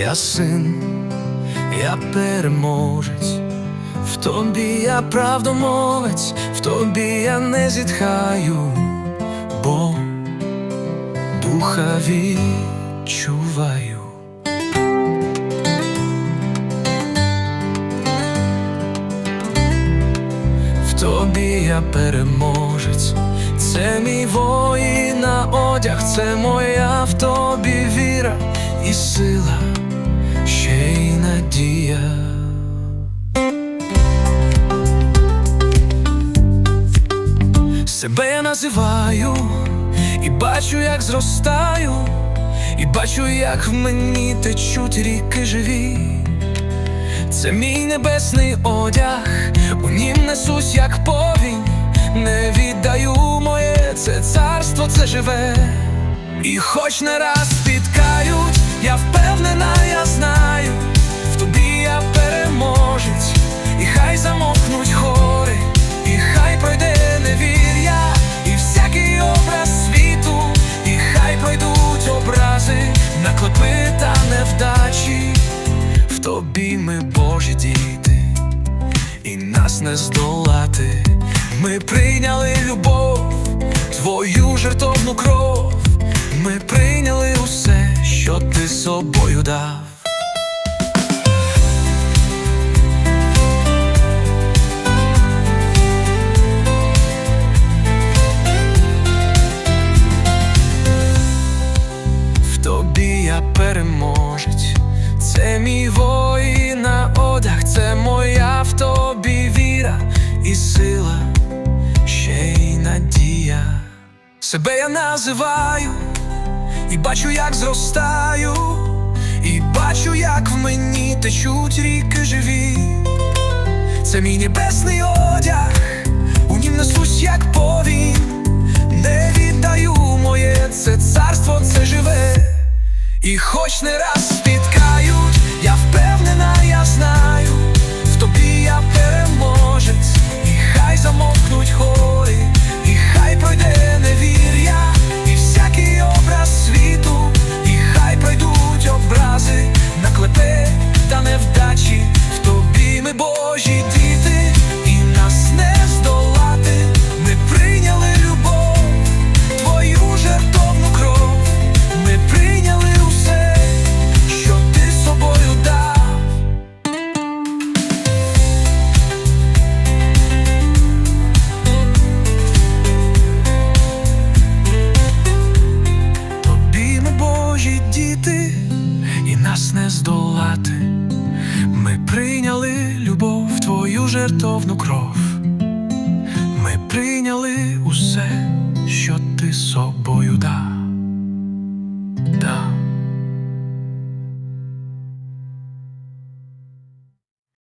я син, я переможець, в тобі я правдомовець, в тобі я не зітхаю, бо духа відчуваю. В тобі я переможець, це мій воїн на одяг, це моя в тобі віра і сила, надія. Себе я називаю і бачу, як зростаю, і бачу, як в мені течуть ріки живі. Це мій небесний одяг, у нім несусь, як повінь, не віддаю моє, це царство, це живе. І хоч не раз спіткають, я впевнена, я знаю, В тобі ми Божі діти, і нас не здолати. Ми прийняли любов, твою жертовну кров. Ми прийняли усе, що ти собою дав. В тобі я переможець, це мій воїн Себе я називаю і бачу, як зростаю, і бачу, як в мені течуть ріки живі. Це мій небесний одяг, у нім несусь, як повінь, не віддаю моє, це царство, це живе. І хоч не раз спіткають, нас не здолати, ми прийняли любов, твою жертовну кров, ми прийняли усе, що ти собою дав.